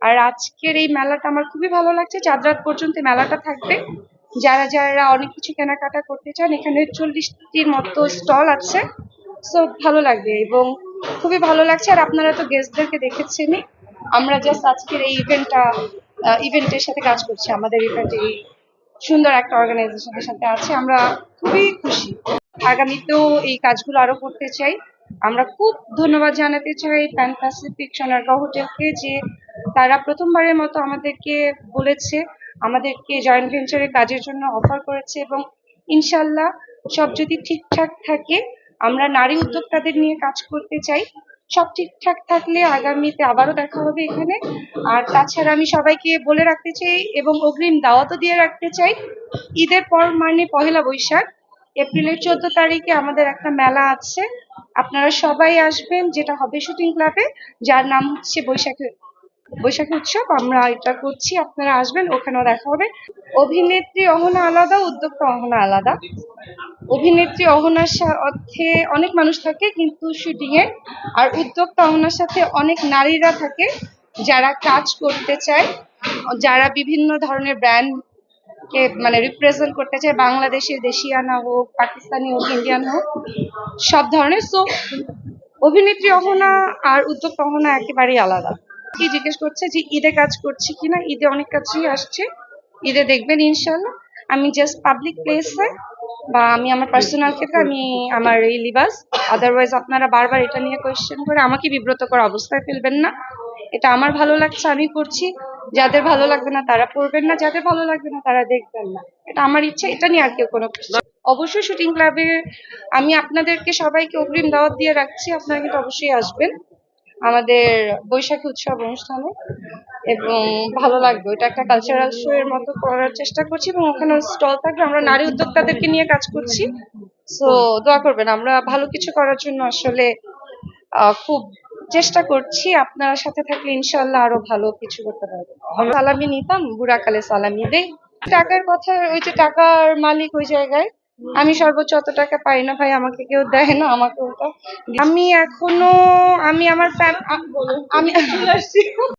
আর আজকের এই মেলাটা আমার খুবই ভালো লাগছে। চাঁদ রাত পর্যন্ত মেলাটা থাকবে। যারা যারা অনেক কিছু কেনাকাটা করতে চান, এখানে চল্লিশটির মতো স্টল আছে। সো ভালো লাগবে এবং খুবই ভালো লাগছে। আর আপনারা তো গেস্টদেরকে দেখেছেনই। আমরা জাস্ট আজকের এই ইভেন্টটা ইভেন্টের সাথে কাজ করছি। আমাদের ইভেন্ট এই সুন্দর একটা অর্গানাইজেশনের সাথে আছে। আমরা খুবই খুশি। আগামীতেও এই কাজগুলো আরও করতে চাই। আমরা খুব ধন্যবাদ জানাতে চাই প্যান প্যাসিফিক সোনারগাঁও হোটেলকে যে তারা প্রথমবারের মতো আমাদেরকে বলেছে, আমাদেরকে জয়েন্ট ভেঞ্চারে কাজের জন্য অফার করেছে এবং ইনশাল্লাহ সব যদি ঠিকঠাক থাকে, আমরা নারী উদ্যোক্তাদের নিয়ে কাজ করতে চাই। সব ঠিকঠাক থাকলে আগামীতে আবারও দেখা হবে এখানে। আর তাছাড়া আমি সবাইকে বলে রাখতে চাই এবং অগ্রিম দাওয়াতও দিয়ে রাখতে চাই, ঈদের পর মানে পহেলা বৈশাখ, এপ্রিলের চোদ্দ তারিখে আমাদের একটা মেলা আছে। আপনারা সবাই আসবেন, যেটা হবে শুটিং ক্লাবে যার নাম হচ্ছে বৈশাখী বৈশাখী উৎসব, আমরা এটা করছি, আপনারা আসবেন, ওখানেও দেখা হবে। অভিনেত্রী অহনা আলাদা, উদ্যোক্তা অহনা আলাদা। অভিনেত্রী অহনার সাথে অনেক মানুষ থাকে, কিন্তু শুটিং এ আর উদ্যোক্তা অহনার সাথে অনেক নারীরা থাকে, যারা কাজ করতে চায়, যারা বিভিন্ন ধরনের ব্র্যান্ড কে মানে রিপ্রেজেন্ট করতে চায়, বাংলাদেশের দেশিয়ানা হোক, পাকিস্তানি হোক ইন্ডিয়ান হোক, সব ধরনের। সো অভিনেত্রী অহনা আর উদ্যোক্তা অহনা একেবারেই আলাদা। কি জিজ্ঞেস করছে যে ঈদে কাজ করছি কিনা? ঈদে অনেক কাজই আসছে। ঈদে দেখবেন ইনশাল্লাহ আমি জাস্ট পাবলিক প্লেসে বা আমি আমার পার্সোনাল ক্ষেত্রে আমি আমার এই লিবাস আদারওয়াইজ আপনারা বারবার এটা নিয়ে কোয়েশ্চেন করে আমাকে বিব্রত করা অবস্থায় ফেলবেন না। এটা আমার ভালো লাগছে আমি করছি। যাদের ভালো লাগবে না তারা পড়বেন না। যাদের ভালো লাগবে না তারা দেখবেন না। এটা আমার ইচ্ছে এটা নিয়ে আর কেউ কোনো অবশ্যই শুটিং ক্লাবে আমি আপনাদেরকে সবাইকে অগ্রিম দাওয়াত দিয়ে রাখছি। আপনারা কিন্তু অবশ্যই আসবেন। আমাদের বৈশাখী উৎসব অনুষ্ঠানে এবং ভালো লাগবে। এটা একটা কালচারাল শো এর মতো করার চেষ্টা করছি এবং ওখানে স্টল থাকবে আমরা নারী উদ্যোক্তাদেরকে নিয়ে কাজ করছি। সো দোয়া করবেন, আমরা ভালো কিছু করার জন্য আসলে খুব চেষ্টা করছি। আপনার সাথে থাকলে ইনশাল্লাহ আরও ভালো কিছু করতে পারব। সালামি নিতাম, বুড়াকালে সালামি দেই। টাকার কথা, ওই যে টাকার মালিক ওই জায়গায় আমি সর্বোচ্চ অত টাকা পাই না ভাই আমাকে কেউ দেয় না আমাকে ওটা। আমি এখনও আমি আমার আমি